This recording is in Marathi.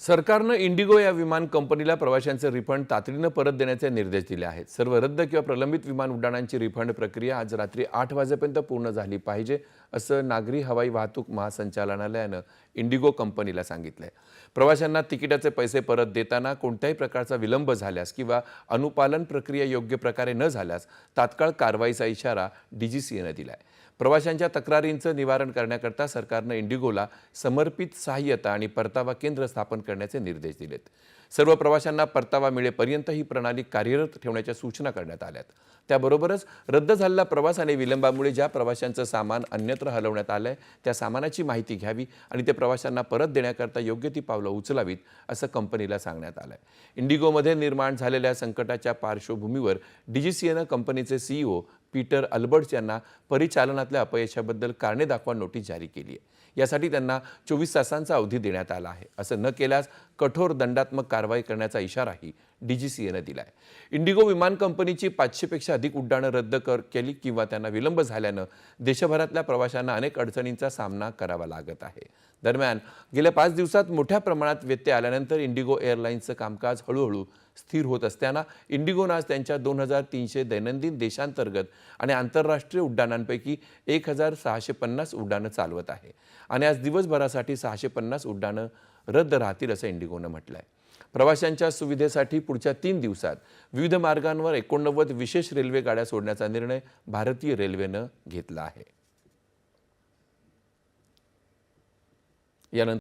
सरकारनं इंडिगो या विमान कंपनीला प्रवाशांचे रिफंड तातडीनं परत देण्याचे निर्देश दिले आहेत. सर्व रद्द किंवा प्रलंबित विमान उड्डाणांची रिफंड प्रक्रिया आज रात्री आठ वाजेपर्यंत पूर्ण झाली पाहिजे असं नागरी हवाई वाहतूक महासंचालनालयानं इंडिगो कंपनीला सांगितलंय. प्रवाशांना तिकिटाचे पैसे परत देताना कोणत्याही प्रकारचा विलंब झाल्यास किंवा अनुपालन प्रक्रिया योग्य प्रकारे न झाल्यास तात्काळ कारवाईचा इशारा डीजीसीएनं दिलाय. प्रवाशांच्या तक्रारींचं निवारण करण्याकरता सरकारनं इंडिगोला समर्पित सहाय्यता आणि परतावा केंद्र स्थापन करण्याचे निर्देश दिलेत. सर्व प्रवाशांना परतावा मिळेपर्यंत ही प्रणाली कार्यरत ठेवण्याच्या सूचना करण्यात आल्यात. त्याबरोबरच रद्द झालेला प्रवास आणि विलंबामुळे ज्या प्रवाशांचं सामान अन्यत्र हलवण्यात आलंय त्या सामानाची माहिती घ्यावी आणि ते प्रवाशांना परत देण्याकरता योग्य ती पावलं उचलावीत असं कंपनीला सांगण्यात आलंय. इंडिगोमध्ये निर्माण झालेल्या संकटाच्या पार्श्वभूमीवर डीजीसीएनं कंपनीचे सीईओ पीटर अल्बर्ट्स यांना परिचालनातल्या अपयशाबद्दल कारणे दाखवा नोटीस जारी केली आहे. यासाठी त्यांना चोवीस तासांचा अवधी देण्यात आला आहे. असं न केल्यास कठोर दंडात्मक कारवाई करण्याचा इशाराही डीजीसीएनं दिला आहे इंडिगो विमान कंपनीची पाचशेपेक्षा अधिक उड्डाणं रद्द कर केली किंवा त्यांना विलंब झाल्यानं देशभरातल्या प्रवाशांना अनेक अडचणींचा सामना करावा लागत आहे. दरम्यान गेल्या पाच दिवसात मोठ्या प्रमाणात व्यत्यय आल्यानंतर इंडिगो एअरलाईन्सचं कामकाज हळूहळू स्थिर होत असताना इंडिगोनं आज त्यांच्या दोन हजार तीनशे दैनंदिन देशांतर्गत आणि आंतरराष्ट्रीय उड्डाणांपैकी एक हजार सहाशे पन्नास उड्डाणं चालवत आहे. आणि आज दिवसभरासाठी सहाशे पन्नास उड्डाणं रद्द राहतील असं इंडिगोनं म्हटलं आहे प्रवाशांच्या सुविधेसाठी पुढच्या तीन दिवसात विविध मार्गांवर एकोणनव्वद विशेष रेल्वे गाड्या सोडण्याचा निर्णय भारतीय रेल्वेनं घेतला आहे. यानंतर